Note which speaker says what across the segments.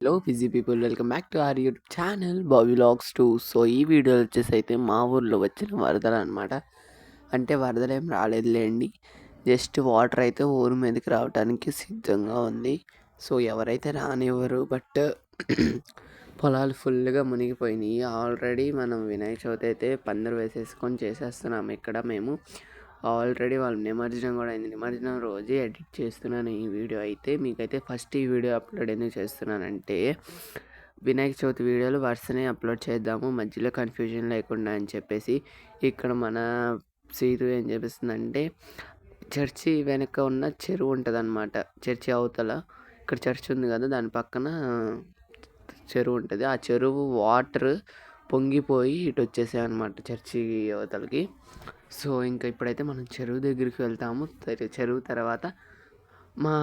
Speaker 1: Hello busy people welcome back to our YouTube channel Bobby vlogs too so ఈ video వచ్చేసి అయితే మా ఊర్లో వచ్చిన వరదలు అనమాట అంటే వరదలు ఏం రాలేదులేండి. జస్ట్ వాటర్ అయితే ఊరు మీదకి రావడానికి సిద్ధంగా ఉంది. సో ఎవరైతే రానివ్వరు బట్ పొలాలు ఫుల్గా మునిగిపోయినాయి. ఆల్రెడీ మనం వినాయక చవితి అయితే పందిరు వేసేసుకొని చేసేస్తున్నాం. ఇక్కడ మేము ఆల్రెడీ వాళ్ళు నిమజ్జనం కూడా అయింది. నిమజ్జనం రోజే ఎడిట్ చేస్తున్నాను ఈ వీడియో అయితే. మీకైతే ఫస్ట్ ఈ వీడియో అప్లోడ్ ఎందుకు చేస్తున్నానంటే వినాయక చవితి వీడియోలు వరుసనే అప్లోడ్ చేద్దాము. మధ్యలో కన్ఫ్యూజన్ లేకుండా అని చెప్పేసి ఇక్కడ మన సీటు ఏం చేపిస్తుందంటే చర్చి వెనక ఉన్న చెరువు ఉంటుంది అనమాట చర్చి అవతల ఇక్కడ చర్చి ఉంది కదా దాని పక్కన చెరువు ఉంటుంది. ఆ చెరువు వాటర్ పొంగిపోయి ఇటు వచ్చేసాయి అనమాట చర్చి అవతలకి. సో ఇంకా ఇప్పుడైతే మనం చెరువు దగ్గరికి వెళ్తాము. చెరువు తర్వాత మా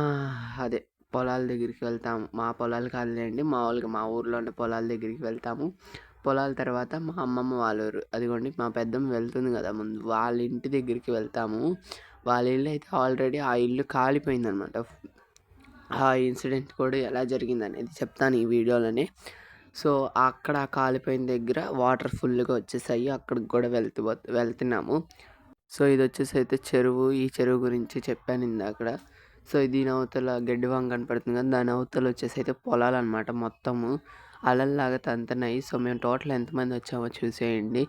Speaker 1: అదే పొలాల దగ్గరికి వెళ్తాము మా పొలాలు కాదులేండి మామూలుగా మా ఊర్లో ఉండే పొలాల దగ్గరికి వెళ్తాము. పొలాల తర్వాత మా అమ్మమ్మ వాళ్ళ ఊరు. అదిగోండి మా పెద్దమ్మ వెళ్తుంది కదా ముందు. వాళ్ళ ఇంటి దగ్గరికి వెళ్తాము. వాళ్ళ ఇల్లు అయితే ఆల్రెడీ ఆ ఇల్లు కాలిపోయిందనమాట ఆ ఇన్సిడెంట్ కూడా ఎలా జరిగింది అనేది చెప్తాను ఈ వీడియోలోనే. సో అక్కడ కాలిపోయిన దగ్గర వాటర్ ఫుల్గా వచ్చేసాయి. అక్కడికి కూడా వెళ్తూ వెళ్తున్నాము. సో ఇది వచ్చేసి అయితే చెరువు. ఈ చెరువు గురించి చెప్పాను ఇందాక సో దీని అవతల గడ్డి వాంగ కనపడుతుంది కదా దాని అవతల వచ్చేసి అయితే పొలాలు అనమాట మొత్తము. అలల్లాగా తంతనాయి సో మేము టోటల్ ఎంతమంది వచ్చామో చూసేయండి.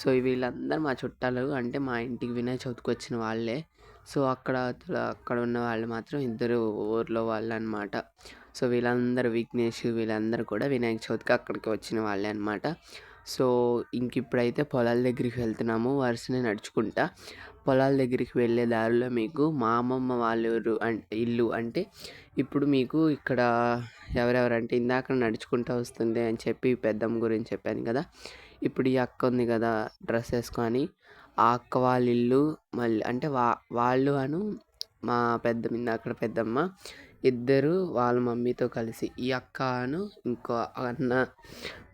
Speaker 1: సో వీళ్ళందరూ మా చుట్టాలు అంటే మా ఇంటికి వినాయక చవితికి వచ్చిన వాళ్ళే. సో అక్కడ అక్కడ ఉన్న వాళ్ళు మాత్రం ఇద్దరు ఊర్లో వాళ్ళు అనమాట సో వీళ్ళందరూ విఘ్నేష్ వీళ్ళందరూ కూడా వినాయక చవితికి అక్కడికి వచ్చిన వాళ్ళే అనమాట సో ఇంక ఇప్పుడైతే పొలాల దగ్గరికి వెళ్తున్నాము వరుసనే నడుచుకుంటా. పొలాల దగ్గరికి వెళ్ళే దారిలో మీకు మా అమ్మమ్మ వాళ్ళ ఊరు ఇల్లు అంటే ఇప్పుడు మీకు ఇక్కడ ఎవరెవరంటే ఇందాక నడుచుకుంటూ వస్తుంది అని చెప్పి పెద్దమ్మ గురించి చెప్పాను కదా. ఇప్పుడు ఈ అక్క ఉంది కదా డ్రెస్ వేసుకొని ఆ అక్క వాళ్ళ ఇల్లు మళ్ళీ అంటే వా వాళ్ళు అను మా పెద్దమ్మ ఇందాక పెద్దమ్మ ఇద్దరు వాళ్ళ మమ్మీతో కలిసి ఈ అక్కను ఇంకో అన్న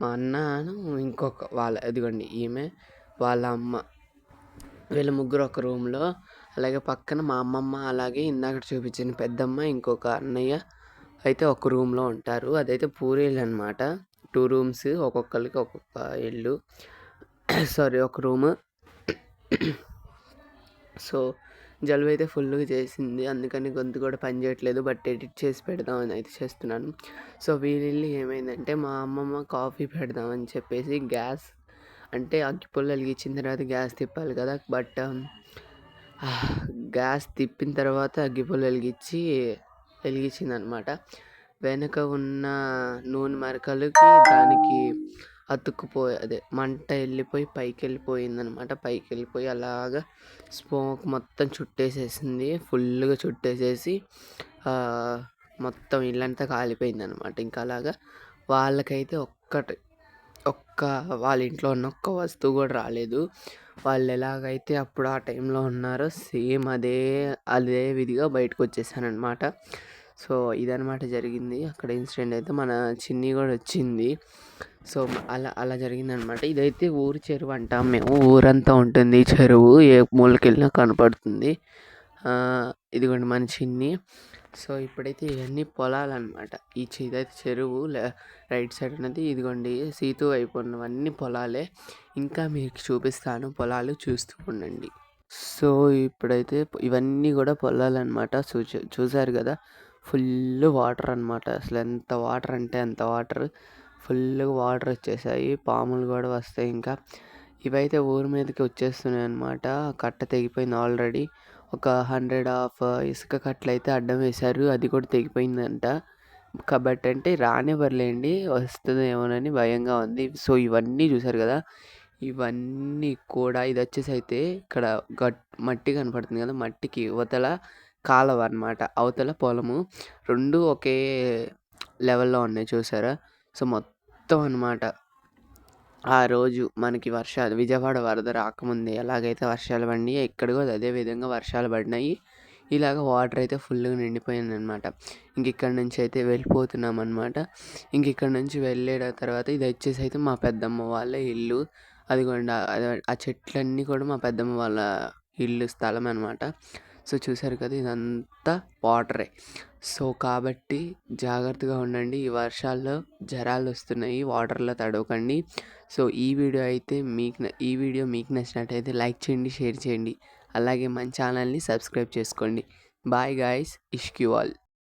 Speaker 1: మా అన్నను ఇంకొక వాళ్ళ ఇదిగోండి ఈమె వాళ్ళ అమ్మ. వీళ్ళ ముగ్గురు ఒక రూమ్లో అలాగే పక్కన మా అమ్మమ్మ అలాగే ఇందాక చూపించిన పెద్దమ్మ ఇంకొక అన్నయ్య అయితే ఒక రూమ్లో ఉంటారు. అదైతే పూరీలు అనమాట టూ రూమ్స్ ఒక్కొక్కరికి ఒక్కొక్క ఇల్లు. సారీ ఒక రూమ్. సో జలుబు అయితే ఫుల్గా చేసింది. అందుకని గొంతు కూడా పని చేయట్లేదు. బట్ ఎడిట్ చేసి పెడదామని అయితే చేస్తున్నాను. సో వీళ్ళిల్లు ఏమైందంటే మా అమ్మమ్మ కాఫీ పెడదామని చెప్పేసి గ్యాస్ అంటే అగ్గిపుల్ల వెలిగించిన తర్వాత గ్యాస్ తిప్పాలి కదా. బట్ గ్యాస్ తిప్పిన తర్వాత అగ్గిపుల్ల వెలిగించి వెలిగించింది అనమాట వెనక ఉన్న నూనె మరకలకి దానికి అతుక్కుపోయి అదే మంట వెళ్ళిపోయి పైకి వెళ్ళిపోయింది అనమాట పైకి వెళ్ళిపోయి అలాగా స్మోక్ మొత్తం చుట్టేసేసింది. ఫుల్గా చుట్టేసేసి మొత్తం ఇల్లంతా కాలిపోయింది అనమాట ఇంకా అలాగా వాళ్ళకైతే ఒక్కటి ఒక్క వాళ్ళ ఇంట్లో ఉన్న ఒక్క వస్తువు కూడా రాలేదు. వాళ్ళు ఎలాగైతే అప్పుడు ఆ టైంలో ఉన్నారో సేమ్ అదే అదే విధిగా బయటకు వచ్చేసానమాట సో ఇదనమాట జరిగింది. అక్కడ ఇన్సిడెంట్ అయితే మన చిన్ని కూడా వచ్చింది. సో అలా అలా జరిగిందనమాట ఇదైతే ఊరు చెరువు అంటాం. మేము ఊరంతా ఉంటుంది. చెరువు ఏ మూలకి వెళ్ళినా కనపడుతుంది ఇదిగోండి మన చిన్ని. సో ఇప్పుడైతే ఇవన్నీ పొలాలన్నమాట. ఈ ఇదైతే చెరువు. రైట్ సైడ్ ఉన్నది. ఇదిగోండి సీతు అయిపోయినవన్నీ పొలాలే. ఇంకా మీకు చూపిస్తాను పొలాలు చూస్తూ ఉండండి. సో ఇప్పుడైతే ఇవన్నీ కూడా పొలాలన్నమాట. చూ చూసారు కదా? ఫుల్ వాటర్ అనమాట అసలు ఎంత వాటర్ అంటే అంత వాటర్. ఫుల్గా వాటర్ వచ్చేసాయి. పాములు కూడా వస్తాయి ఇంకా. ఇవైతే ఊరి మీదకి వచ్చేస్తున్నాయి అనమాట కట్ట తెగిపోయింది ఆల్రెడీ. ఒక హండ్రెడ్ ఆఫ్ ఇసుక కట్టలు అయితే అడ్డం వేశారు. అది కూడా తెగిపోయిందంట. కాబట్టి అంటే రానివ్వరులేండి. వస్తుందేమోనని భయంగా ఉంది. సో ఇవన్నీ చూసారు కదా. ఇవన్నీ కూడా ఇది వచ్చేసి అయితే ఇక్కడ గట్ మట్టి కనపడుతుంది కదా. మట్టికి యువతల కాలువ అనమాట అవతల పొలము రెండు ఒకే లెవెల్లో ఉన్నాయి చూసారా? సో మొత్తం అనమాట ఆ రోజు మనకి వర్షాలు విజయవాడ వరద రాకముందే ఎలాగైతే వర్షాలు పడినాయి ఇక్కడ కూడా అదే విధంగా వర్షాలు పడినాయి. ఇలాగ వాటర్ అయితే ఫుల్గా నిండిపోయింది అనమాట ఇంక ఇక్కడ నుంచి అయితే వెళ్ళిపోతున్నాం అనమాట ఇంక ఇక్కడ నుంచి వెళ్ళే తర్వాత ఇది వచ్చేసి అయితే మా పెద్దమ్మ వాళ్ళ ఇల్లు. అదిగోండి ఆ చెట్లన్నీ కూడా మా పెద్దమ్మ వాళ్ళ ఇల్లు స్థలం అనమాట సో చూసారు కదా ఇదంతా వాటరే. సో కాబట్టి జాగ్రత్తగా ఉండండి. ఈ వర్షాల్లో జ్వరాలు వస్తున్నాయి వాటర్లో తడవకండి. సో ఈ వీడియో అయితే మీకు ఈ వీడియో మీకు నచ్చినట్టయితే లైక్ చేయండి షేర్ చేయండి. అలాగే మన ఛానల్ని సబ్స్క్రైబ్ చేసుకోండి. బాయ్ గాయస్ ఇష్క్యూ ఆల్.